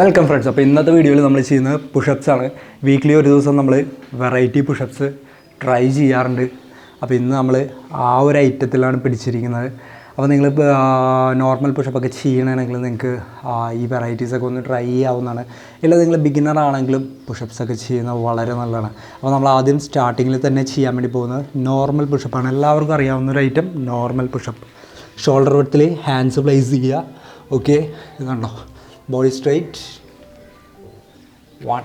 Welcome friends അപ്പോൾ ഇന്നത്തെ വീഡിയോയിൽ നമ്മൾ ചെയ്യുന്നത് പുഷപ്സ് ആണ്. വീക്ക്ലി ഒരു ദിവസം നമ്മൾ വെറൈറ്റി പുഷപ്സ് ട്രൈ ചെയ്യാറുണ്ട്. അപ്പോൾ ഇന്ന് നമ്മൾ ആ ഒരു ഐറ്റത്തിലാണ് പിടിച്ചിരിക്കുന്നത്. അപ്പോൾ നിങ്ങൾ നോർമൽ പുഷപ്പൊക്കെ ചെയ്യണമെങ്കിൽ നിങ്ങൾക്ക് ഈ വെറൈറ്റീസ് ഒക്കെ ഒന്ന് ട്രൈ ചെയ്യാവുന്നതാണ്. ഇല്ല നിങ്ങൾ ബിഗിനർ ആണെങ്കിലും പുഷപ്സ് ഒക്കെ ചെയ്യുന്നത് വളരെ നല്ലതാണ്. അപ്പോൾ നമ്മൾ ആദ്യം സ്റ്റാർട്ടിങ്ങിൽ തന്നെ ചെയ്യാൻ വേണ്ടി പോകുന്നത് നോർമൽ പുഷപ്പാണ് എല്ലാവർക്കും അറിയാവുന്ന ഒരു ഐറ്റം നോർമൽ പുഷപ്പ് ഷോൾഡർ വെട്ടിൽ ഹാൻഡ്സ് പ്ലേസ് ചെയ്യുക. ഓക്കെ ഇതുണ്ടോ body straight one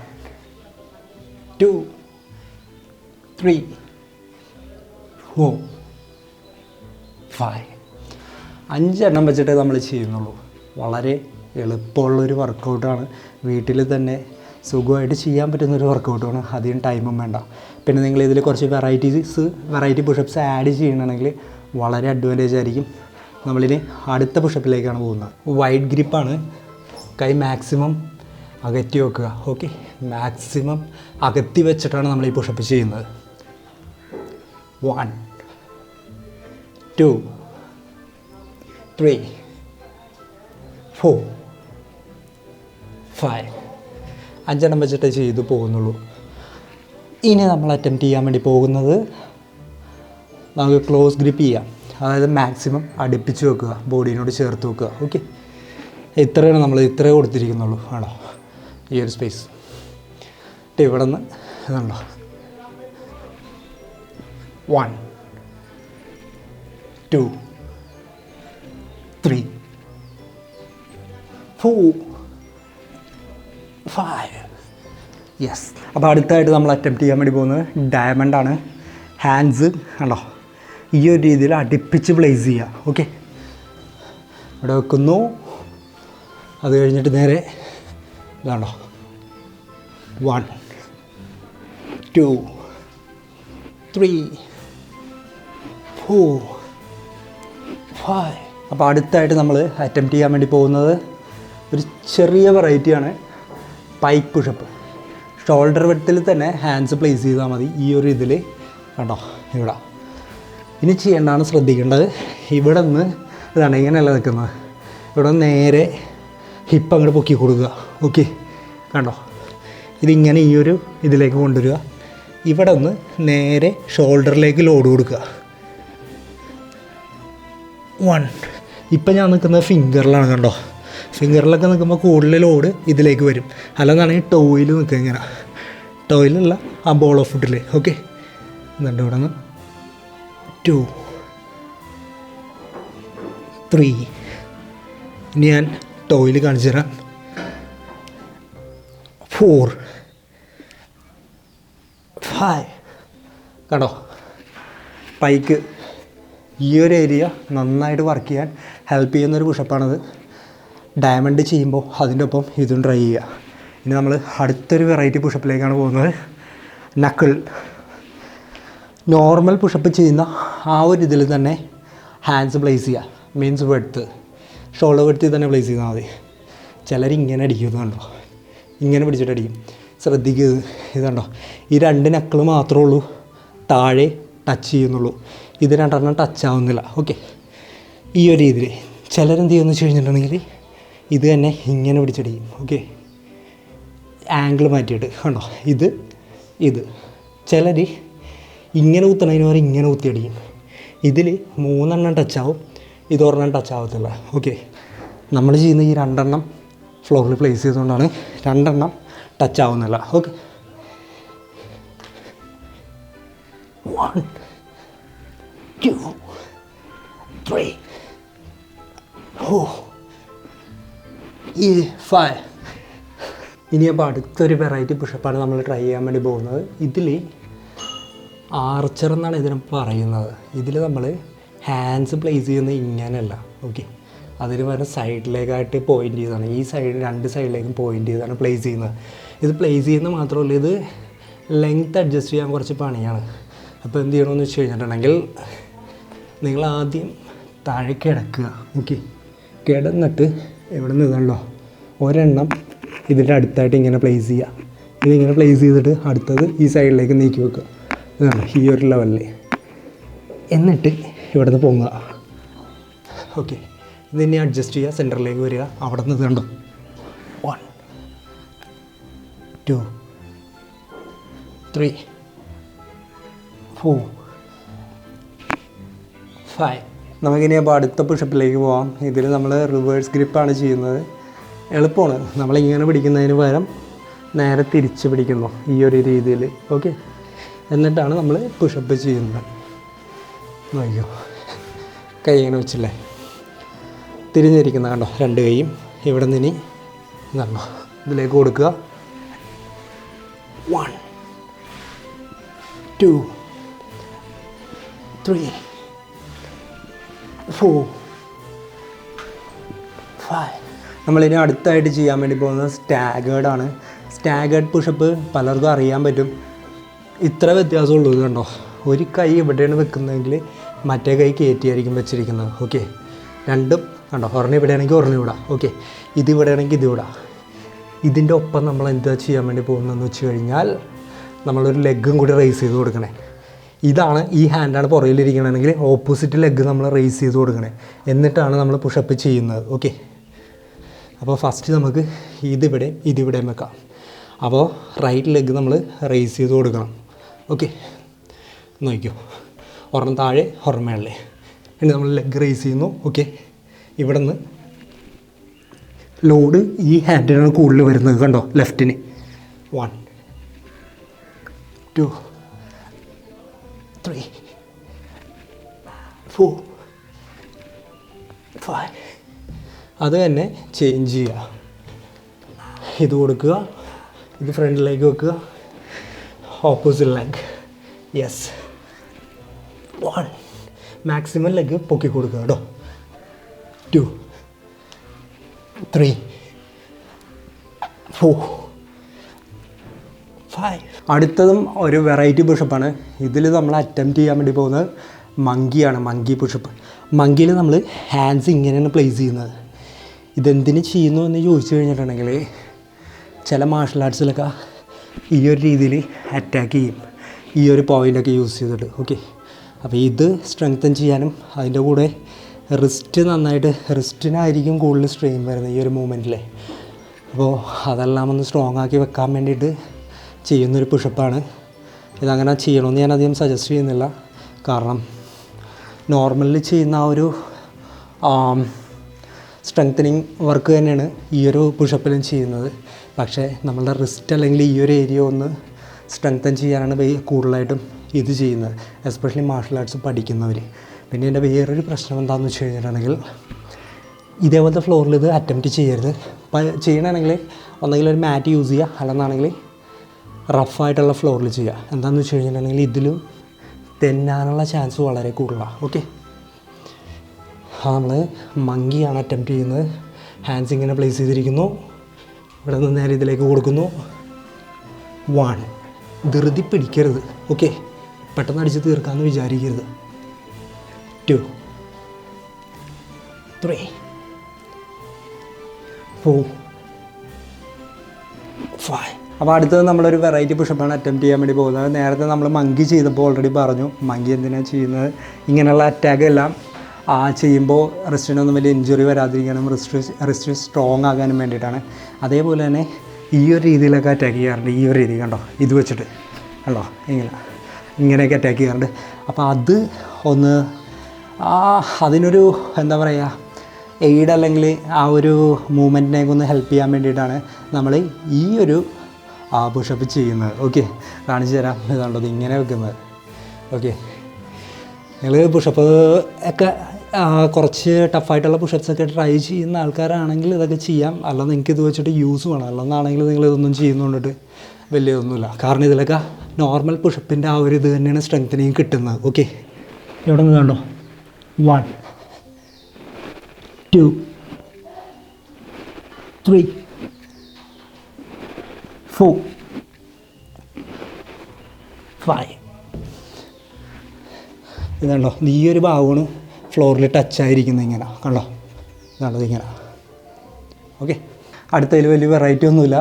two three four five അഞ്ചെണ്ണം വെച്ചിട്ടേ നമ്മൾ ചെയ്യുന്നുള്ളൂ. വളരെ എളുപ്പമുള്ളൊരു വർക്കൗട്ടാണ് വീട്ടിൽ തന്നെ സുഖമായിട്ട് ചെയ്യാൻ പറ്റുന്നൊരു വർക്കൗട്ടാണ് അധികം ടൈമും വേണ്ട. പിന്നെ നിങ്ങൾ ഇതിൽ കുറച്ച് വെറൈറ്റീസ് വെറൈറ്റി പുഷപ്സ് ആഡ് ചെയ്യണമെങ്കിൽ വളരെ അഡ്വാന്റേജ് ആയിരിക്കും. നമ്മളിനി അടുത്ത പുഷപ്പിലേക്കാണ് പോകുന്നത്. വൈഡ് ഗ്രിപ്പാണ് കൈ മാക്സിമം അകറ്റി വെക്കുക. ഓക്കെ? മാക്സിമം അകത്തി വെച്ചിട്ടാണ് നമ്മൾ ഈ പുഷപ്പ് ചെയ്യുന്നത്. One two three four five. അഞ്ചെണ്ണം വെച്ചിട്ട് ചെയ്തു പോകുന്നുള്ളൂ. ഇനി നമ്മൾ അറ്റംപ്റ്റ് ചെയ്യാൻ വേണ്ടി പോകുന്നത് നമുക്ക് ക്ലോസ് ഗ്രിപ്പ് ചെയ്യാം. അതായത് മാക്സിമം അടുപ്പിച്ച് വെക്കുക. ബോഡീനോട് ചേർത്ത് വെക്കുക. ഓക്കെ? ഇത്രയാണ് നമ്മൾ ഇത്രയേ കൊടുത്തിരിക്കുന്നുള്ളൂ ആണോ? ഈ ഒരു സ്പേസ് ഇവിടെ നിന്ന് ഇതുണ്ടോ? One two three four five yes അപ്പോൾ അടുത്തായിട്ട് നമ്മൾ അറ്റംപ്റ്റ് ചെയ്യാൻ വേണ്ടി പോകുന്നത് ഡയമണ്ട് ആണ്. ഹാൻഡ്സ് ആണോ ഈ ഒരു രീതിയിൽ അടുപ്പിച്ച് പ്ലേസ് ചെയ്യുക. ഓക്കെ ഇവിടെ വെക്കുന്നു. അത് കഴിഞ്ഞിട്ട് നേരെ ഇതാണോ one two three four five അപ്പോൾ അടുത്തായിട്ട് നമ്മൾ അറ്റംപ്റ്റ് ചെയ്യാൻ വേണ്ടി പോകുന്നത് ഒരു ചെറിയ വെറൈറ്റിയാണ് പൈക്ക് പുഷപ്പ് ഷോൾഡർ വെട്ടിൽ തന്നെ ഹാൻഡ്സ് പ്ലേസ് ചെയ്താൽ മതി ഈ ഒരു ഇതിൽ കണ്ടോ? ഇവിടെ. ഇനി ചെയ്യേണ്ടതാണ് ശ്രദ്ധിക്കേണ്ടത് ഇവിടെ നിന്ന് ഇതാണ് ഇങ്ങനെയല്ല നിൽക്കുന്നത്. ഇവിടെ നേരെ ഹിപ്പ് അങ്ങോട്ട് പൊക്കി കൊടുക്കുക. ഓക്കെ? കണ്ടോ? ഇതിങ്ങനെ ഈ ഒരു ഇതിലേക്ക് കൊണ്ടുവരിക. ഇവിടെ ഒന്ന് നേരെ ഷോൾഡറിലേക്ക് ലോഡ് കൊടുക്കുക. വൺ. ഇപ്പം ഞാൻ നിൽക്കുന്നത് ഫിംഗറിലാണ് കണ്ടോ? ഫിംഗറിലൊക്കെ നിൽക്കുമ്പോൾ കൂടുതൽ ലോഡ് ഇതിലേക്ക് വരും. അല്ലെന്നാണെങ്കിൽ ടോയിൽ നിൽക്കുക ഇങ്ങനെ. ടോയിലുള്ള ആ ബോൾ ഓഫ് ഫുഡിൽ ഓക്കെ? എന്നിട്ട് ഇവിടെ നിന്ന് ടു. ത്രീ. ഞാൻ ടോയിൽ കാണിച്ചു തരാം. ഫോർ ഫൈവ് കണ്ടോ? പൈക്ക് ഈ ഒരു ഏരിയ നന്നായിട്ട് വർക്ക് ചെയ്യാൻ ഹെൽപ്പ് ചെയ്യുന്നൊരു പുഷപ്പാണത് ഡയമണ്ട് ചെയ്യുമ്പോൾ അതിന്റെ ഒപ്പം ഇതും ട്രൈ ചെയ്യുക. ഇനി നമ്മൾ അടുത്തൊരു വെറൈറ്റി പുഷപ്പിലേക്കാണ് പോകുന്നത്. നക്കിൾ നോർമൽ പുഷപ്പ് ചെയ്യുന്ന ആ ഒരു ഇതിൽ തന്നെ ഹാൻഡ്സ് പ്ലേസ് ചെയ്യുക. മീൻസ് വെടുത്ത് ഷോൾഡർ വെട്ടി തന്നെ പ്ലേസ് ചെയ്താൽ മതി. ചിലർ ഇങ്ങനെ അടിക്കുന്നുണ്ടോ ഇങ്ങനെ പിടിച്ചിട്ട് അടിക്കും. ശ്രദ്ധിക്കുക ഇതുണ്ടോ ഈ രണ്ട് നക്കിൾ മാത്രമേ ഉള്ളൂ. താഴെ ടച്ച് ചെയ്യുന്നുള്ളൂ. ഇത് രണ്ടെണ്ണം ടച്ച് ആവുന്നില്ല. ഓക്കെ ഈ ഒരു രീതിയിൽ ചിലരെന്ത് ചെയ്യുമെന്ന് വെച്ച് കഴിഞ്ഞിട്ടുണ്ടെങ്കിൽ ഇത് തന്നെ ഇങ്ങനെ പിടിച്ചടിക്കും ഓക്കെ ആംഗിൾ മാറ്റിയിട്ട് കണ്ടോ? ഇത് ഇത്. ചിലർ ഇങ്ങനെ കുത്തണതിന് പറയും ഇങ്ങനെ കുത്തിയടിക്കും ഇതിൽ മൂന്നെണ്ണം ടച്ച് ആവും ഇത് ഒരെണ്ണം ടച്ച് ആവത്തില്ല. ഓക്കെ നമ്മൾ ചെയ്യുന്ന ഈ രണ്ടെണ്ണം ഫ്ലോറിൽ പ്ലേസ് ചെയ്തുകൊണ്ടാണ് രണ്ടെണ്ണം ടച്ച് ആവുന്നില്ല. ഓക്കെ വൺ ടു ത്രീ ഓ ഈ ഫൈവ് ഇനിയപ്പോൾ അടുത്തൊരു വെറൈറ്റി പുഷപ്പാണ് നമ്മൾ ട്രൈ ചെയ്യാൻ വേണ്ടി പോകുന്നത്. ഇതിൽ ആർച്ചർ എന്നാണ് ഇതിനെ പറയുന്നത്. ഇതിൽ നമ്മൾ ഹാൻഡ്സ് പ്ലേസ് ചെയ്യുന്നത് ഇങ്ങനെയല്ല. ഓക്കെ അതിന് പകരം സൈഡിലേക്കായിട്ട് പോയിന്റ് ചെയ്താണ് ഈ സൈഡ് രണ്ട് സൈഡിലേക്കും പോയിന്റ് ചെയ്താണ് പ്ലേസ് ചെയ്യുന്നത്. ഇത് പ്ലേസ് ചെയ്യുന്നത് മാത്രമല്ല ഇത് ലെങ്ത് അഡ്ജസ്റ്റ് ചെയ്യാൻ കുറച്ച് പണിയാണ്. അപ്പോൾ എന്ത് ചെയ്യണമെന്ന് വെച്ച് കഴിഞ്ഞിട്ടുണ്ടെങ്കിൽ നിങ്ങൾ ആദ്യം താഴെ കിടക്കുക. ഓക്കെ കിടന്നിട്ട് എവിടെ നിന്നുണ്ടോ ഒരെണ്ണം ഇതിന്റെ അടുത്തായിട്ട് ഇങ്ങനെ പ്ലേസ് ചെയ്യുക. ഇതിങ്ങനെ പ്ലേസ് ചെയ്തിട്ട് അടുത്തത് ഈ സൈഡിലേക്ക് നീക്കി വെക്കുക. ഇതാണ് ഈ ഒരു ലെവലിൽ എന്നിട്ട് ഇവിടെ നിന്ന് പൊങ്ങുക ഓക്കെ ഇതിനെ അഡ്ജസ്റ്റ് ചെയ്യുക സെന്ററിലേക്ക് വരിക. അവിടെ നിന്ന് കണ്ടോ? One two three four five നമുക്കിനി അപ്പോൾ അടുത്ത പുഷപ്പിലേക്ക് പോകാം ഇതിൽ നമ്മൾ റിവേഴ്സ് ഗ്രിപ്പാണ് ചെയ്യുന്നത്. എളുപ്പമാണ്. നമ്മളിങ്ങനെ പിടിക്കുന്നതിന് പകരം നേരെ തിരിച്ച് പിടിക്കുന്നു ഈ ഒരു രീതിയിൽ. ഓക്കെ എന്നിട്ടാണ് നമ്മൾ പുഷപ്പ് ചെയ്യുന്നത്. നോക്കിയോ കൈ ഇങ്ങനെ വെച്ചില്ലേ? തിരിഞ്ഞിരിക്കുന്ന കണ്ടോ രണ്ട് കൈയും ഇവിടെ നിന്ന് കണ്ടോ ഇതിലേക്ക് കൊടുക്കുക. One two three four five നമ്മളിനി അടുത്തായിട്ട് ചെയ്യാൻ വേണ്ടി പോകുന്നത് സ്റ്റാഗേർഡ് ആണ്. സ്റ്റാഗേർഡ് പുഷപ്പ് പലർക്കും അറിയാൻ പറ്റും. ഇത്ര വ്യത്യാസമുള്ളൂ കണ്ടോ. ഒരു കൈ ഇവിടെയാണ് വെക്കുന്നതെങ്കിൽ മറ്റേ കൈ കയറ്റിയായിരിക്കും വെച്ചിരിക്കുന്നത്. ഓക്കെ രണ്ടും കണ്ടോ ഒരെണ്ണം ഇവിടെയാണെങ്കിൽ ഒരെണ്ണം ഇവിടെ. ഓക്കെ ഇത് ഇവിടെയാണെങ്കിൽ ഇത് ഇവിടെ. ഇതിന്റെ ഒപ്പം നമ്മൾ എന്താ ചെയ്യാൻ വേണ്ടി പോകുന്നതെന്ന് വെച്ച് കഴിഞ്ഞാൽ നമ്മളൊരു ലെഗും കൂടി റേസ് ചെയ്ത് കൊടുക്കണേ. ഇതാണ് ഈ ഹാൻഡാണ് പുറകിലിരിക്കണമെങ്കിൽ ഓപ്പോസിറ്റ് ലെഗ് നമ്മൾ റേസ് ചെയ്ത് കൊടുക്കണേ. എന്നിട്ടാണ് നമ്മൾ പുഷപ്പ് ചെയ്യുന്നത്. ഓക്കെ അപ്പോൾ ഫസ്റ്റ് നമുക്ക് ഇതിവിടെ ഇതിവിടെയും വെക്കാം. അപ്പോൾ റൈറ്റ് ലെഗ് നമ്മൾ റേസ് ചെയ്ത് കൊടുക്കണം. ഓക്കെ നോക്കിക്കോ. ഒരെണ്ണം താഴെ ഒരെണ്ണം ഇനി നമ്മൾ ലെഗ് റേസ് ചെയ്യുന്നു. ഓക്കെ ഇവിടെ നിന്ന് ലോഡ് ഈ ഹാൻഡിനാണ് കൂടുതൽ വരുന്നത് കണ്ടോ? ലെഫ്റ്റിന് one two three four five അത് തന്നെ ചേഞ്ച് ചെയ്യുക. ഇത് കൊടുക്കുക. ഇത് ഫ്രണ്ടിലേക്ക് വെക്കുക. Opposite leg yes one maximum leg പൊക്കി കൊടുക്കുക കേട്ടോ. ടു ത്രീ ഫോർ ഫൈവ് അടുത്തതും ഒരു വെറൈറ്റി പുഷപ്പാണ് ഇതിൽ നമ്മൾ അറ്റംപ്റ്റ് ചെയ്യാൻ വേണ്ടി പോകുന്നത് മങ്കിയാണ് മങ്കി പുഷപ്പ് മങ്കിയിൽ നമ്മൾ ഹാൻഡ്സ് ഇങ്ങനെയാണ് പ്ലേസ് ചെയ്യുന്നത്. ഇതെന്തിനു ചെയ്യുന്നു എന്ന് ചോദിച്ചു കഴിഞ്ഞിട്ടുണ്ടെങ്കിൽ ചില മാർഷൽ ആർട്സിലൊക്കെ ഈ ഒരു രീതിയിൽ അറ്റാക്ക് ചെയ്യും. ഈ ഒരു പോയിന്റൊക്കെ യൂസ് ചെയ്തിട്ട് ഓക്കെ അപ്പോൾ ഇത് സ്ട്രെങ്തൻ ചെയ്യാനും അതിന്റെ കൂടെ റിസ്റ്റ് നന്നായിട്ട് റിസ്റ്റിനായിരിക്കും കൂടുതൽ സ്ട്രെയിൻ വരുന്നത് ഈ ഒരു മൂമെന്റിലെ അപ്പോൾ അതെല്ലാം ഒന്ന് സ്ട്രോങ് ആക്കി വെക്കാൻ വേണ്ടിയിട്ട് ചെയ്യുന്നൊരു പുഷപ്പാണ് ഇതങ്ങനെ ചെയ്യണമെന്ന് ഞാൻ അധികം സജസ്റ്റ് ചെയ്യുന്നില്ല. കാരണം നോർമലി ചെയ്യുന്ന ആ ഒരു സ്ട്രെങ്തനിങ് വർക്ക് തന്നെയാണ് ഈ ഒരു പുഷപ്പിലും ചെയ്യുന്നത്. പക്ഷേ നമ്മളുടെ റിസ്റ്റ് അല്ലെങ്കിൽ ഈ ഒരു ഏരിയ ഒന്ന് സ്ട്രെങ്തൻ ചെയ്യാനാണ് കൂടുതലായിട്ടും ഇത് ചെയ്യുന്നത് എസ്പെഷ്യലി മാർഷൽ ആർട്സ് പഠിക്കുന്നവർ പിന്നെ എന്റെ വേറൊരു പ്രശ്നം എന്താണെന്ന് വെച്ച് കഴിഞ്ഞിട്ടുണ്ടെങ്കിൽ ഇതേപോലത്തെ ഫ്ലോറിൽ ഇത് അറ്റംപ്റ്റ് ചെയ്യരുത്. ചെയ്യണമെങ്കിൽ ഒന്നെങ്കിൽ ഒരു മാറ്റ് യൂസ് ചെയ്യുക അല്ലെന്നാണെങ്കിൽ റഫായിട്ടുള്ള ഫ്ലോറിൽ ചെയ്യുക എന്താണെന്ന് വെച്ച് കഴിഞ്ഞിട്ടുണ്ടെങ്കിൽ ഇതിലും തെന്നാനുള്ള ചാൻസ് വളരെ കൂടുതലാണ് ഓക്കെ നമ്മൾ മങ്കിയാണ് അറ്റംപ്റ്റ് ചെയ്യുന്നത്. ഹാൻഡ്സ് ഇങ്ങനെ പ്ലേസ് ചെയ്തിരിക്കുന്നു. ഇവിടെ നിന്ന് നേരെ ഇതിലേക്ക് കൊടുക്കുന്നു. വൺ ധൃതി പിടിക്കരുത്. ഓക്കെ പെട്ടെന്ന് അടിച്ച് തീർക്കാമെന്ന് വിചാരിക്കരുത്. ടു. ത്രീ. ഫോർ. ഫൈവ്. അപ്പോൾ അടുത്തത് നമ്മളൊരു വെറൈറ്റി പുഷപ്പാണ് അറ്റംപ്റ്റ് ചെയ്യാൻ വേണ്ടി പോകുന്നത്. നേരത്തെ നമ്മൾ മങ്കി ചെയ്തപ്പോൾ ഓൾറെഡി പറഞ്ഞു. മങ്കി എന്തിനാണ് ചെയ്യുന്നത്? ഇങ്ങനെയുള്ള അറ്റാക്ക് എല്ലാം ആ ചെയ്യുമ്പോൾ റിസ്റ്റിനൊന്നും വലിയ ഇഞ്ചുറി വരാതിരിക്കാനും റിസ്റ്റ് റിസ്റ്റ് സ്ട്രോങ് ആകാനും വേണ്ടിയിട്ടാണ്. അതേപോലെ തന്നെ ഈ ഒരു രീതിയിലൊക്കെ അറ്റാക്ക് ചെയ്യാറുണ്ട്. ഈ ഒരു രീതി കണ്ടോ? ഇത് വെച്ചിട്ട്. കണ്ടോ? ഇങ്ങനെ. ഇങ്ങനെയൊക്കെ അറ്റാക്ക് ചെയ്യാറുണ്ട്. അപ്പോൾ അത് ഒന്ന് ആ അതിനൊരു എന്താ പറയുക എയ്ഡ് അല്ലെങ്കിൽ ആ ഒരു മൂമെന്റിനെ ഒന്ന് ഹെൽപ്പ് ചെയ്യാൻ വേണ്ടിയിട്ടാണ് നമ്മൾ ഈ ഒരു പുഷപ്പ് ചെയ്യുന്നത്. ഓക്കെ കാണിച്ചു തരാം. ഇതാണല്ലോ ഇത് ഇങ്ങനെ വെക്കുന്നത്. ഓക്കെ നിങ്ങൾ പുഷപ്പ് ഒക്കെ കുറച്ച് ടഫായിട്ടുള്ള പുഷപ്സ് ഒക്കെ ട്രൈ ചെയ്യുന്ന ആൾക്കാരാണെങ്കിൽ ഇതൊക്കെ ചെയ്യാം. അല്ലാതെ നിങ്ങൾക്ക് ഇത് വെച്ചിട്ട് യൂസ് വേണം. അല്ലെന്നാണെങ്കിൽ നിങ്ങൾ ഇതൊന്നും ചെയ്യുന്നുണ്ടിട്ട് വലിയതൊന്നുമില്ല കാരണം ഇതിലൊക്കെ നോർമൽ പുഷപ്പിന്റെ ആ ഒരു ഇത് തന്നെയാണ് സ്ട്രെങ്തനിങ് കിട്ടുന്നത്. ഓക്കെ എവിടെ നിന്ന് കണ്ടോ? One two three four five ഇതാണോ ഈ ഒരു ഭാഗമാണ് ഫ്ലോറിൽ ടച്ച് ആയിരിക്കുന്നത് ഇങ്ങനെ. കണ്ടോ? ഇതാണോ ഇങ്ങനെ. ഓക്കെ അടുത്തതിൽ വലിയ വെറൈറ്റി ഒന്നുമില്ല.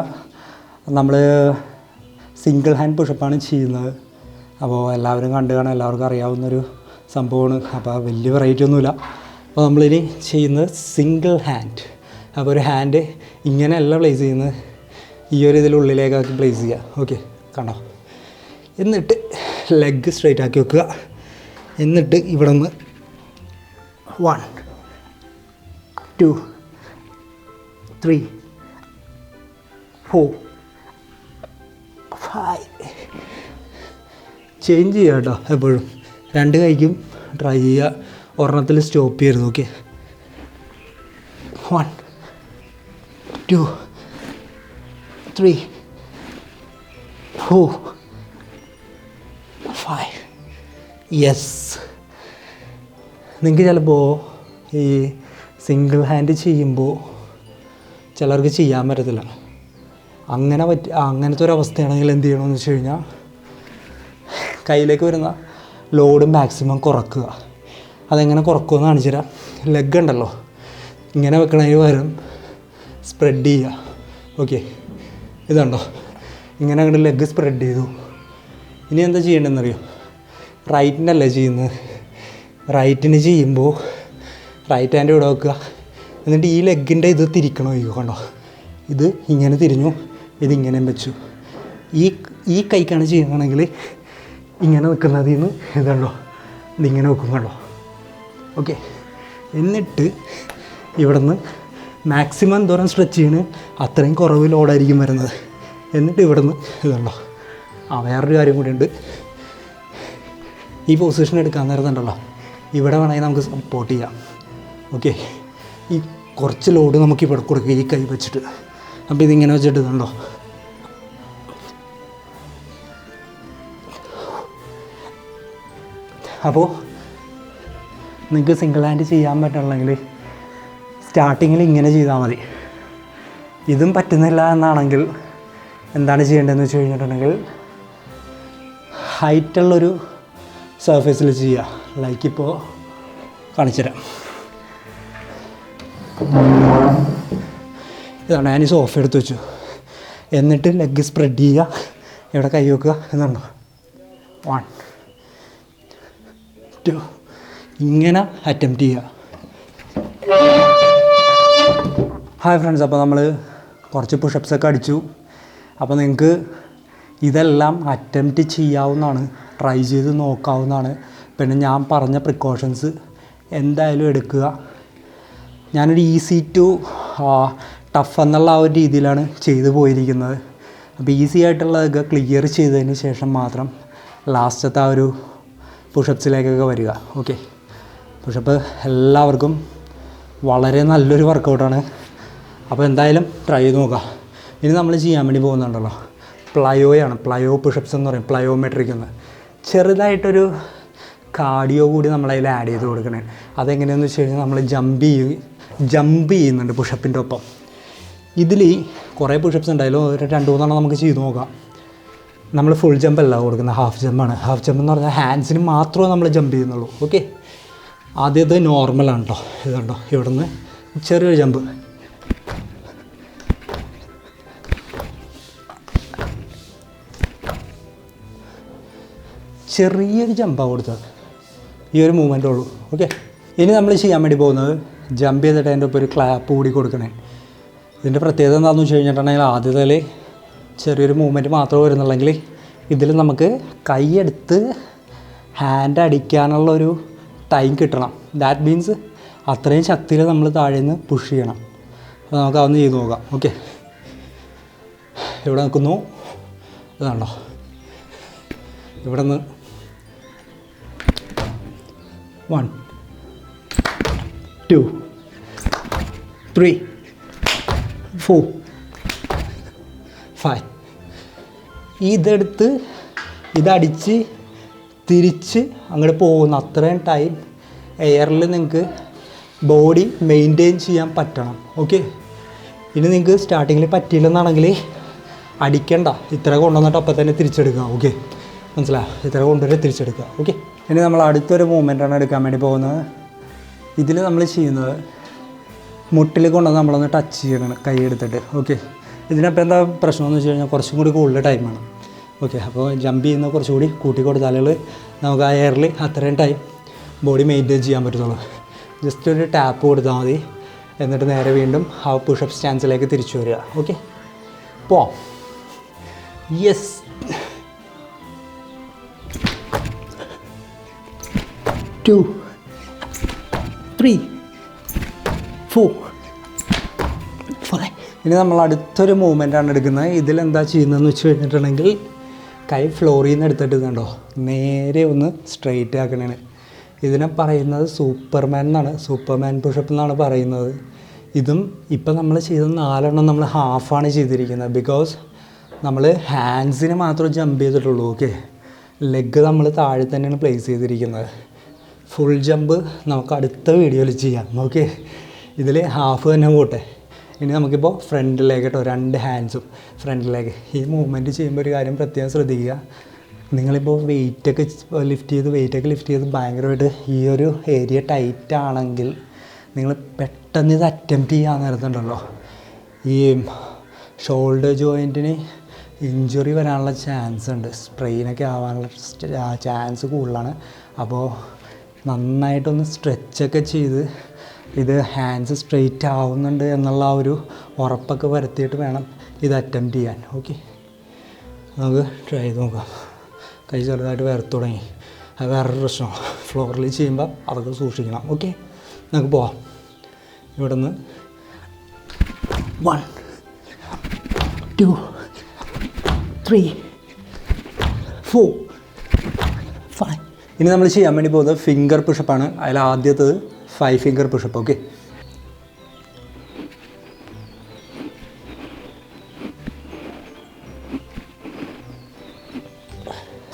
നമ്മൾ സിംഗിൾ ഹാൻഡ് പുഷപ്പാണ് ചെയ്യുന്നത്. അപ്പോൾ എല്ലാവരും കണ്ടു കാണാൻ എല്ലാവർക്കും അറിയാവുന്നൊരു സംഭവമാണ്. അപ്പോൾ വലിയ വെറൈറ്റി ഒന്നുമില്ല. അപ്പോൾ നമ്മളിനി ചെയ്യുന്നത് സിംഗിൾ ഹാൻഡ് അപ്പോൾ ഒരു ഹാൻഡ് ഇങ്ങനെയല്ല പ്ലേസ് ചെയ്യുന്നത്. ഈ ഒരു ഇതിൽ ഉള്ളിലേക്കാക്കി പ്ലേസ് ചെയ്യുക. ഓക്കെ കണ്ടോ? എന്നിട്ട് ലെഗ് സ്ട്രൈറ്റ് ആക്കി വെക്കുക. എന്നിട്ട് ഇവിടെ നിന്ന് one two three four five change ചെയ്യുക കേട്ടോ എപ്പോഴും. രണ്ട് കൈക്കും ട്രൈ ചെയ്യുക ഒരെണ്ണത്തിൽ സ്റ്റോപ്പ് ചെയ്യരുത് okay one two three four five yes നിങ്ങൾക്ക് ചിലപ്പോൾ ഈ സിംഗിൾ ഹാൻഡ് ചെയ്യുമ്പോൾ ചിലർക്ക് ചെയ്യാൻ പറ്റത്തില്ല. അങ്ങനെ പറ്റി അങ്ങനത്തെ ഒരു അവസ്ഥയാണെങ്കിൽ എന്ത് ചെയ്യണമെന്ന് വെച്ച് കഴിഞ്ഞാൽ കയ്യിലേക്ക് വരുന്ന ലോഡ് മാക്സിമം കുറക്കുക. അതെങ്ങനെ കുറക്കുമെന്ന് കാണിച്ചു തരാം. ലെഗ് ഉണ്ടല്ലോ. ഇങ്ങനെ വെക്കണതിന് വരും സ്പ്രെഡ് ചെയ്യുക. ഓക്കെ ഇതുണ്ടോ ഇങ്ങനെ അങ്ങോട്ട് ലെഗ് സ്പ്രെഡ് ചെയ്തു. ഇനി എന്താ ചെയ്യേണ്ടതെന്നറിയോ? റൈറ്റിനല്ലേ ചെയ്യുന്നത്? റൈറ്റിന് ചെയ്യുമ്പോൾ റൈറ്റ് ഹാൻഡ് ഇവിടെ വെക്കുക. എന്നിട്ട് ഈ ലെഗിന്റെ ഇത് തിരിക്കണോ ഈ കണ്ടോ? ഇത് ഇങ്ങനെ തിരിഞ്ഞു. ഇത് ഇങ്ങനെ വെച്ചു. ഈ ഈ കൈക്കാണ് ചെയ്യുകയാണെങ്കിൽ ഇങ്ങനെ നിൽക്കുന്നതിൽ നിന്ന് ഇതുണ്ടോ ഇതിങ്ങനെ വെക്കും കണ്ടോ? ഓക്കെ എന്നിട്ട് ഇവിടെ നിന്ന് മാക്സിമം ദൂരം സ്ട്രെച്ച് ചെയ്യണ്? അത്രയും കുറവ് ലോഡായിരിക്കും വരുന്നത്. എന്നിട്ട് ഇവിടെ നിന്ന് ഇതുണ്ടോ ആ വേറൊരു കാര്യം കൂടിയുണ്ട് ഈ പൊസിഷൻ എടുക്കാൻ നേരത്തുണ്ടല്ലോ ഇവിടെ വേണമെങ്കിൽ നമുക്ക് സപ്പോർട്ട് ചെയ്യാം. ഓക്കെ ഈ കുറച്ച് ലോഡ് നമുക്ക് ഇവിടെ കൊടുക്കുക ഈ കൈ വെച്ചിട്ട്. അപ്പോൾ ഇതിങ്ങനെ വെച്ചിട്ട് ഇതുണ്ടോ അപ്പോൾ നിങ്ങൾക്ക് സിംഗിൾ ഹാൻഡ് ചെയ്യാൻ പറ്റണമെങ്കിൽ സ്റ്റാർട്ടിങ്ങിൽ ഇങ്ങനെ ചെയ്താൽ മതി. ഇതും പറ്റുന്നില്ല എന്നാണെങ്കിൽ എന്താണ് ചെയ്യേണ്ടതെന്ന് വെച്ച് കഴിഞ്ഞിട്ടുണ്ടെങ്കിൽ ഹൈറ്റുള്ളൊരു സർഫേസിൽ ചെയ്യുക ലൈക്ക് ഇപ്പോൾ കാണിച്ചുതരാം. ഇതാണ് ഞാൻ ഈ സോഫ എടുത്ത് വെച്ചു. എന്നിട്ട് ലെഗ് സ്പ്രെഡ് ചെയ്യുക. ഇവിടെ കൈ വെക്കുക. എന്നുണ്ടോ വൺ ടു ഇങ്ങനെ അറ്റംപ്റ്റ് ചെയ്യുക. ഹായ് ഫ്രണ്ട്സ് അപ്പോൾ നമ്മൾ കുറച്ച് പുഷപ്സൊക്കെ അടിച്ചു. അപ്പോൾ നിങ്ങൾക്ക് ഇതെല്ലാം അറ്റംപ്റ്റ് ചെയ്യാവുന്നതാണ്. ട്രൈ ചെയ്ത് നോക്കാവുന്നതാണ്. പിന്നെ ഞാൻ പറഞ്ഞ പ്രിക്കോഷൻസ് എന്തായാലും എടുക്കുക. ഞാനൊരു ഈസി ടു ടഫ് എന്നുള്ള ആ ഒരു രീതിയിലാണ് ചെയ്തു പോയിരിക്കുന്നത്. അപ്പോൾ ഈസി ആയിട്ടുള്ളതൊക്കെ ക്ലിയർ ചെയ്തതിന് ശേഷം മാത്രം ലാസ്റ്റത്തെ ആ ഒരു പുഷപ്സിലേക്കൊക്കെ വരിക. ഓക്കെ പുഷപ്പ് എല്ലാവർക്കും വളരെ നല്ലൊരു വർക്കൗട്ടാണ് അപ്പോൾ എന്തായാലും ട്രൈ ചെയ്ത് നോക്കാം ഇനി നമ്മൾ ചെയ്യാൻ വേണ്ടി പോകുന്നുണ്ടല്ലോ. പ്ലയോയാണ് പ്ലയോ പുഷപ്സ് എന്ന് പറയും. പ്ലയോമെട്രിക് എന്ന്. ചെറുതായിട്ടൊരു കാർഡിയോ കൂടി നമ്മളതിൽ ആഡ് ചെയ്ത് കൊടുക്കണേ. അതെങ്ങനെയാണെന്ന് വെച്ച് കഴിഞ്ഞാൽ നമ്മൾ ജമ്പ് ചെയ്യും ജമ്പ് ചെയ്യുന്നുണ്ട് പുഷപ്പിന്റെ ഒപ്പം. ഇതിൽ കുറേ പുഷപ്സ് ഉണ്ടായാലും ഒരു രണ്ട് മൂന്നെണ്ണം നമുക്ക് ചെയ്തു നോക്കാം. നമ്മൾ ഫുൾ ജമ്പ് അല്ല കൊടുക്കുന്നത്. ഹാഫ് ജമ്പാണ് ഹാഫ് ജമ്പ് എന്ന് പറഞ്ഞാൽ ഹാൻഡ്സിന് മാത്രമേ നമ്മൾ ജമ്പ് ചെയ്യുന്നുള്ളൂ. ഓക്കെ ആദ്യത്തെ നോർമലാണ് കേട്ടോ ഇതുണ്ടോ ഇവിടെ നിന്ന് ചെറിയൊരു ജമ്പ് ചെറിയൊരു ജമ്പാണ് കൊടുത്തത്. ഈ ഒരു മൂവ്മെന്റ് ഉള്ളൂ. ഓക്കെ ഇനി നമ്മൾ ചെയ്യാൻ വേണ്ടി പോകുന്നത് ജമ്പ് ചെയ്തിട്ട് അതിന്റെ ഒപ്പം ഒരു ക്ലാപ്പ് കൂടി കൊടുക്കണേ. ഇതിന്റെ പ്രത്യേകത എന്താണെന്ന് വെച്ച് കഴിഞ്ഞിട്ടുണ്ടെങ്കിൽ ആദ്യത്തിൽ ചെറിയൊരു മൂവ്മെന്റ് മാത്രമേ വരുന്നുള്ളെങ്കിൽ ഇതിൽ നമുക്ക് കൈയെടുത്ത് ഹാൻഡ് അടിക്കാനുള്ള ഒരു ടൈം കിട്ടണം. ദാറ്റ് മീൻസ് അത്രയും ശക്തിയിൽ നമ്മൾ താഴെ നിന്ന് പുഷ് ചെയ്യണം. അപ്പോൾ നമുക്ക് അതൊന്ന് ചെയ്ത് നോക്കാം. ഓക്കെ ഇവിടെ നിൽക്കുന്നു ഇതാണോ ഇവിടെ നിന്ന് one two three four five ഇതെടുത്ത് ഇതടിച്ച് തിരിച്ച് അങ്ങോട്ട് പോകുന്ന. അത്രയും ടൈം എയറിൽ നിങ്ങൾക്ക് ബോഡി മെയിന്റെയിൻ ചെയ്യാൻ പറ്റണം. ഓക്കെ ഇനി നിങ്ങൾക്ക് സ്റ്റാർട്ടിങ്ങിൽ പറ്റിയില്ലെന്നാണെങ്കിൽ അടിക്കണ്ട. ഇത്ര കൊണ്ടുവന്നിട്ട് അപ്പം തന്നെ തിരിച്ചെടുക്കുക. ഓക്കെ മനസ്സിലായോ ഇത്ര കൊണ്ടുവരെ തിരിച്ചെടുക്കുക. ഓക്കെ ഇനി നമ്മൾ അടുത്തൊരു മൂമെന്റാണ് എടുക്കാൻ വേണ്ടി പോകുന്നത്. ഇതിൽ നമ്മൾ ചെയ്യുന്നത് മുട്ടിൽ കൊണ്ടുവന്ന് നമ്മളൊന്ന് ടച്ച് ചെയ്യണം കൈ എടുത്തിട്ട്. ഓക്കെ ഇതിനപ്പോൾ എന്താ പ്രശ്നം എന്ന് വെച്ച് കഴിഞ്ഞാൽ കുറച്ചും കൂടി കൂടുതൽ ടൈമാണ് ഓക്കെ അപ്പോൾ ജമ്പ് ചെയ്യുന്ന കുറച്ചുകൂടി കൂട്ടി കൊടുത്താലുകൾ നമുക്ക് ആ എയറിൽ അത്രയും ടൈം ബോഡി മെയിന്റെയിൻ ചെയ്യാൻ പറ്റത്തുള്ളൂ. ജസ്റ്റ് ഒരു ടാപ്പ് കൊടുത്താൽ മതി. എന്നിട്ട് നേരെ വീണ്ടും ആ പുഷപ്പ് സ്റ്റാൻസിലേക്ക് തിരിച്ചു വരിക. ഓക്കെ പോ yes two three four five ഇനി നമ്മൾ അടുത്തൊരു മൂവ്മെന്റ് ആണ് എടുക്കുന്നത്. ഇതിലെന്താ ചെയ്യുന്നതെന്ന് വെച്ച് കഴിഞ്ഞിട്ടുണ്ടെങ്കിൽ കൈ ഫ്ലോറിൽ നിന്ന് എടുത്തിട്ട് കണ്ടോ? നേരെ ഒന്ന് സ്ട്രെയിറ്റ് ആക്കണേണ്. ഇതിനെ പറയുന്നത് സൂപ്പർമാൻ എന്നാണ്. സൂപ്പർമാൻ പുഷപ്പ് എന്നാണ് പറയുന്നത്. ഇതും ഇപ്പം നമ്മൾ ചെയ്ത നാലെണ്ണം നമ്മൾ ഹാഫാണ് ചെയ്തിരിക്കുന്നത്. ബിക്കോസ് നമ്മൾ ഹാൻഡ്സിന് മാത്രം ജമ്പ് ചെയ്തിട്ടുള്ളൂ ഓക്കെ ലെഗ് നമ്മൾ താഴെ തന്നെയാണ് പ്ലേസ് ചെയ്തിരിക്കുന്നത്. ഫുൾ ജമ്പ് നമുക്ക് അടുത്ത വീഡിയോയിൽ ചെയ്യാം ഓക്കെ ഇതിൽ ഹാഫ് തന്നെ പോട്ടെ ഇനി നമുക്കിപ്പോൾ ഫ്രണ്ടിലേക്ക് കേട്ടോ രണ്ട് ഹാൻഡ്സും ഫ്രണ്ടിലേക്ക് ഈ മൂവ്മെന്റ് ചെയ്യുമ്പോൾ ഒരു കാര്യം പ്രത്യേകം ശ്രദ്ധിക്കുക. നിങ്ങളിപ്പോൾ വെയിറ്റൊക്കെ ലിഫ്റ്റ് ചെയ്ത് വെയിറ്റൊക്കെ ലിഫ്റ്റ് ചെയ്ത് ഭയങ്കരമായിട്ട് ഈ ഒരു ഏരിയ ടൈറ്റ് ആണെങ്കിൽ നിങ്ങൾ പെട്ടെന്ന് ഇത് അറ്റംപ്റ്റ് ചെയ്യാൻ നേരത്തുണ്ടല്ലോ ഈ ഷോൾഡർ ജോയിന്റിന് ഇഞ്ചുറി വരാനുള്ള ചാൻസ് ഉണ്ട്. സ്പ്രെയിനൊക്കെ ആവാനുള്ള ചാൻസ് കൂടുതലാണ്. അപ്പോൾ നന്നായിട്ടൊന്ന് സ്ട്രെച്ചൊക്കെ ചെയ്ത് ഇത് ഹാൻഡ്സ് സ്ട്രെയിറ്റ് ആവുന്നുണ്ട് എന്നുള്ള ആ ഒരു ഉറപ്പൊക്കെ വരുത്തിയിട്ട് വേണം ഇത് അറ്റംപ്റ്റ് ചെയ്യാൻ. ഓക്കെ നമുക്ക് ട്രൈ ചെയ്ത് നോക്കാം. കൈ ചെറുതായിട്ട് വരത്ത് തുടങ്ങി. അത് വേറൊരു പ്രശ്നം. ഫ്ലോറിൽ ചെയ്യുമ്പോൾ അതൊക്കെ സൂക്ഷിക്കണം. ഓക്കെ നമുക്ക് പോവാം. ഇവിടെ നിന്ന് one two three four five ഇനി നമ്മൾ ചെയ്യാൻ വേണ്ടി പോകുന്നത് ഫിംഗർ പുഷപ്പാണ് അതിൽ ആദ്യത്തത് five finger pushup okay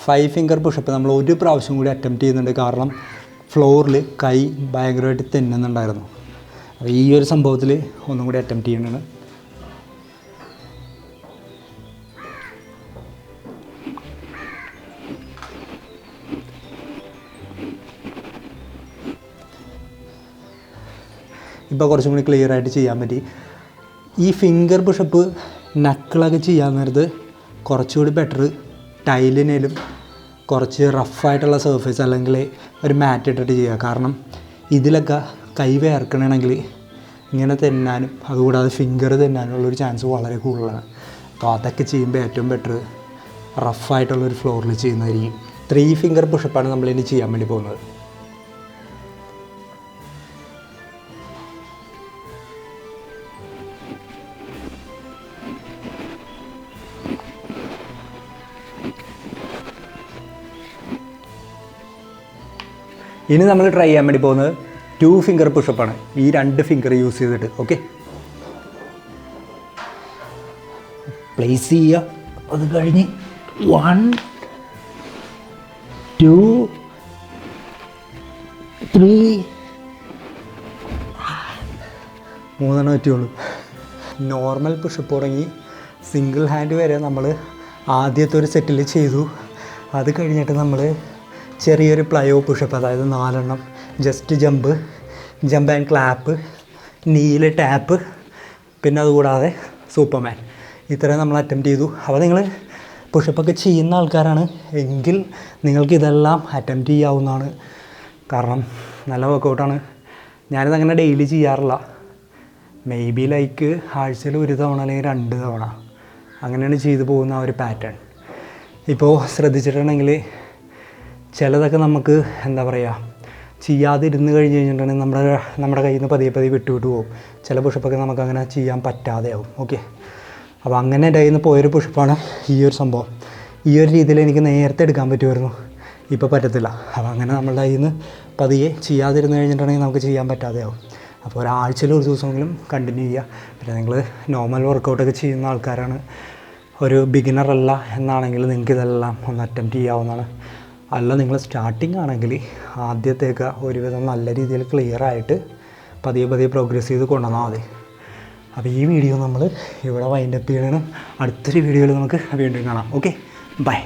five finger pushup നമ്മൾ ഒരു പ്രാവശ്യം കൂടി അറ്റംപ്റ്റ് ചെയ്യുന്നുണ്ട്. കാരണം ഫ്ലോറിൽ കൈ ഭയങ്കരമായിട്ട് തെന്നുന്നുണ്ടായിരുന്നു. അപ്പോൾ ഈ ഒരു സംഭവത്തിൽ ഒന്നും കൂടി അറ്റംപ്റ്റ് ചെയ്യുന്നതാണ് ഇപ്പോൾ കുറച്ചും കൂടി ക്ലിയർ ആയിട്ട് ചെയ്യാൻ പറ്റി. ഈ ഫിംഗർ പുഷപ്പ് നക്കിളൊക്കെ ചെയ്യാൻ നേരത്ത് കുറച്ചുകൂടി ബെറ്റർ ടൈലിനേലും കുറച്ച് റഫായിട്ടുള്ള സർഫേസ് അല്ലെങ്കിൽ ഒരു മാറ്റ് ഇട്ടിട്ട് ചെയ്യുക. കാരണം ഇതിലൊക്കെ കൈ വേർക്കണമെങ്കിൽ ഇങ്ങനെ തിന്നാനും അതുകൂടാതെ ഫിംഗർ തിന്നാനുള്ളൊരു ചാൻസ് വളരെ കൂടുതലാണ്. അപ്പോൾ അതൊക്കെ ചെയ്യുമ്പോൾ ഏറ്റവും ബെറ്റർ റഫായിട്ടുള്ളൊരു ഫ്ലോറിൽ ചെയ്യുന്നതായിരിക്കും. ത്രീ ഫിംഗർ പുഷപ്പാണ് നമ്മളിനി ചെയ്യാൻ വേണ്ടി പോകുന്നത്. ഇനി നമ്മൾ ട്രൈ ചെയ്യാൻ വേണ്ടി പോകുന്നത് ടു ഫിംഗർ പുഷപ്പാണ് ഈ രണ്ട് ഫിംഗർ യൂസ് ചെയ്തിട്ട് ഓക്കെ പ്ലേസ് ചെയ്യുക. അത് കഴിഞ്ഞ് വൺ ടു ത്രീ മൂന്നെണ്ണം പറ്റുള്ളൂ നോർമൽ പുഷപ്പ് തുടങ്ങി സിംഗിൾ ഹാൻഡ് വരെ നമ്മൾ ആദ്യത്തെ ഒരു സെറ്റിൽ ചെയ്തു. അത് കഴിഞ്ഞിട്ട് നമ്മൾ ചെറിയൊരു പ്ലയോ പുഷപ്പ് അതായത് നാലെണ്ണം. Just jump jump and clap kneel tap പിന്നെ അതുകൂടാതെ സൂപ്പർമാൻ ഇത്രയും നമ്മൾ അറ്റംപ്റ്റ് ചെയ്തു. അപ്പോൾ നിങ്ങൾ പുഷപ്പൊക്കെ ചെയ്യുന്ന ആൾക്കാരാണ് എങ്കിൽ നിങ്ങൾക്ക് ഇതെല്ലാം അറ്റംപ്റ്റ് ചെയ്യാവുന്നതാണ്. കാരണം നല്ല വർക്കൗട്ടാണ് ഞാനിത് അങ്ങനെ ഡെയിലി ചെയ്യാറില്ല. മേ ബി ലൈക്ക് ആഴ്ചയിൽ ഒരു തവണ അല്ലെങ്കിൽ രണ്ട് തവണ അങ്ങനെയാണ് ചെയ്തു പോകുന്ന ആ ഒരു പാറ്റേൺ ഇപ്പോൾ ശ്രദ്ധിച്ചിട്ടുണ്ടെങ്കിൽ ചിലതൊക്കെ നമുക്ക് എന്താ പറയുക ചെയ്യാതിരുന്ന് കഴിഞ്ഞ് കഴിഞ്ഞിട്ടുണ്ടെങ്കിൽ നമ്മുടെ നമ്മുടെ കയ്യിൽ നിന്ന് പതിയെ പതിയെ വിട്ടു വിട്ടു പോകും. ചില പുഷപ്പൊക്കെ നമുക്ക് അങ്ങനെ ചെയ്യാൻ പറ്റാതെയാവും. ഓക്കെ? അപ്പോൾ അങ്ങനെ എന്റെ കയ്യിൽ നിന്ന് പോയൊരു പുഷപ്പാണ് ഈ ഒരു സംഭവം. ഈ ഒരു രീതിയിൽ എനിക്ക് നേരത്തെ എടുക്കാൻ പറ്റുമായിരുന്നു. ഇപ്പോൾ പറ്റത്തില്ല. അപ്പോൾ അങ്ങനെ നമ്മളുടെ കയ്യിൽ നിന്ന് പതിയെ ചെയ്യാതിരുന്ന് കഴിഞ്ഞിട്ടുണ്ടെങ്കിൽ നമുക്ക് ചെയ്യാൻ പറ്റാതെയാവും. അപ്പോൾ ഒരാഴ്ചയിൽ ഒരു ദിവസമെങ്കിലും കണ്ടിന്യൂ ചെയ്യുക പിന്നെ നിങ്ങൾ നോർമൽ വർക്കൗട്ടൊക്കെ ചെയ്യുന്ന ആൾക്കാരാണ്. ഒരു ബിഗിനർ അല്ല എന്നാണെങ്കിൽ നിങ്ങൾക്ക് ഇതെല്ലാം ഒന്ന് അറ്റംപ്റ്റ് ചെയ്യാവുന്നതാണ്. അല്ല നിങ്ങൾ സ്റ്റാർട്ടിങ് ആണെങ്കിൽ ആദ്യത്തേക്ക് ഒരുവിധം നല്ല രീതിയിൽ ക്ലിയർ ആയിട്ട് പതിയെ പതിയെ പ്രോഗ്രസ് ചെയ്ത് കൊണ്ടുവന്നാൽ മതി. അപ്പോൾ ഈ വീഡിയോ നമ്മൾ ഇവിടെ വൈൻഡപ്പ് ചെയ്യണം അടുത്തൊരു വീഡിയോയിൽ നമുക്ക് വീണ്ടും കാണാം. Okay bye